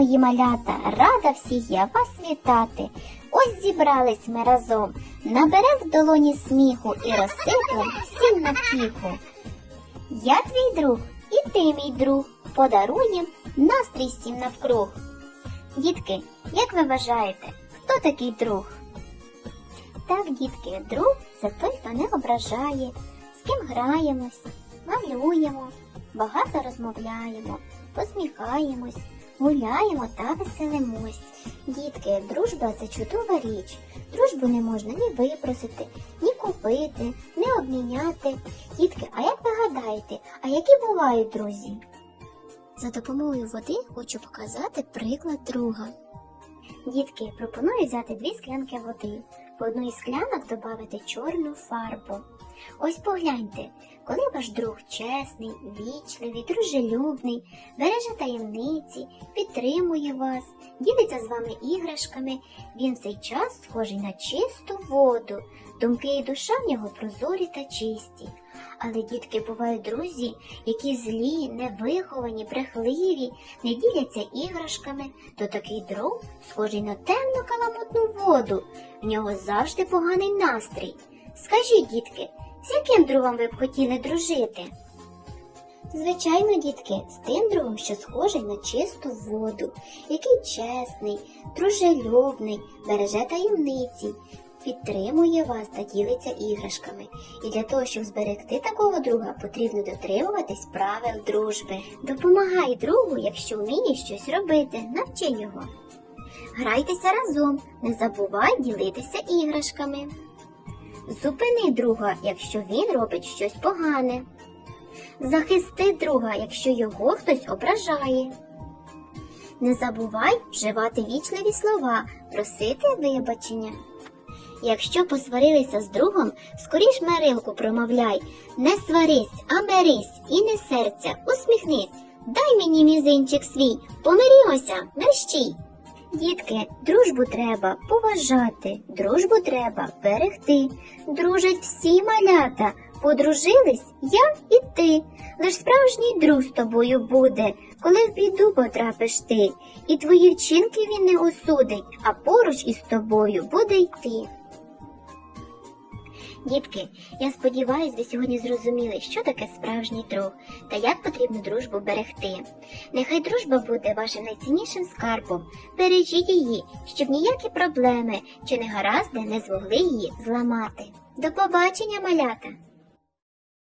мої малята, рада всіх я вас вітати. Ось зібрались ми разом, наберем в долоні сміху і розсиплем всім на втіху. Я твій друг, і ти мій друг, подаруєм настрій всім навкруг. Дітки, як ви вважаєте, хто такий друг? Так, дітки, друг це той, хто не ображає, з ким граємось, малюємо, багато розмовляємо, посміхаємось, гуляємо та веселимось. Дітки, дружба це чудова річ. Дружбу не можна ні випросити, ні купити, ні обміняти. Дітки, а як ви гадаєте, а які бувають друзі? За допомогою води хочу показати приклад друга. Дітки, пропоную взяти дві склянки води. В одну із склянок додати чорну фарбу. Ось погляньте, коли ваш друг чесний, вічливий, дружелюбний, береже таємниці, підтримує вас, ділиться з вами іграшками, він в цей час схожий на чисту воду, думки і душа в нього прозорі та чисті. Але дітки бувають друзі, які злі, невиховані, брехливі, не діляться іграшками, то такий друг схожий на темну каламутну воду, в нього завжди поганий настрій. Скажіть, дітки, з яким другом ви б хотіли дружити? Звичайно, дітки, з тим другом, що схожий на чисту воду, який чесний, дружелюбний, береже таємниці, підтримує вас та ділиться іграшками. І для того, щоб зберегти такого друга, потрібно дотримуватись правил дружби. Допомагай другу, якщо вмієш щось робити, навчи його. Грайтеся разом, не забувай ділитися іграшками. Зупини друга, якщо він робить щось погане. Захисти друга, якщо його хтось ображає. Не забувай вживати вічливі слова, просити вибачення. Якщо посварилися з другом, скоріш мирилку промовляй, не сварись, а мирись і не серця, усміхнись, дай мені мізинчик свій, помирімося, мерщій. Дітки, дружбу треба поважати, дружбу треба берегти. Дружать всі малята, подружились я і ти. Лиш справжній друг з тобою буде, коли в біду потрапиш ти, і твої вчинки він не осудить, а поруч із тобою буде йти. Дітки, я сподіваюся, ви сьогодні зрозуміли, що таке справжній друг та як потрібно дружбу берегти. Нехай дружба буде вашим найціннішим скарбом. Бережіть її, щоб ніякі проблеми чи негаразди не змогли її зламати. До побачення, малята!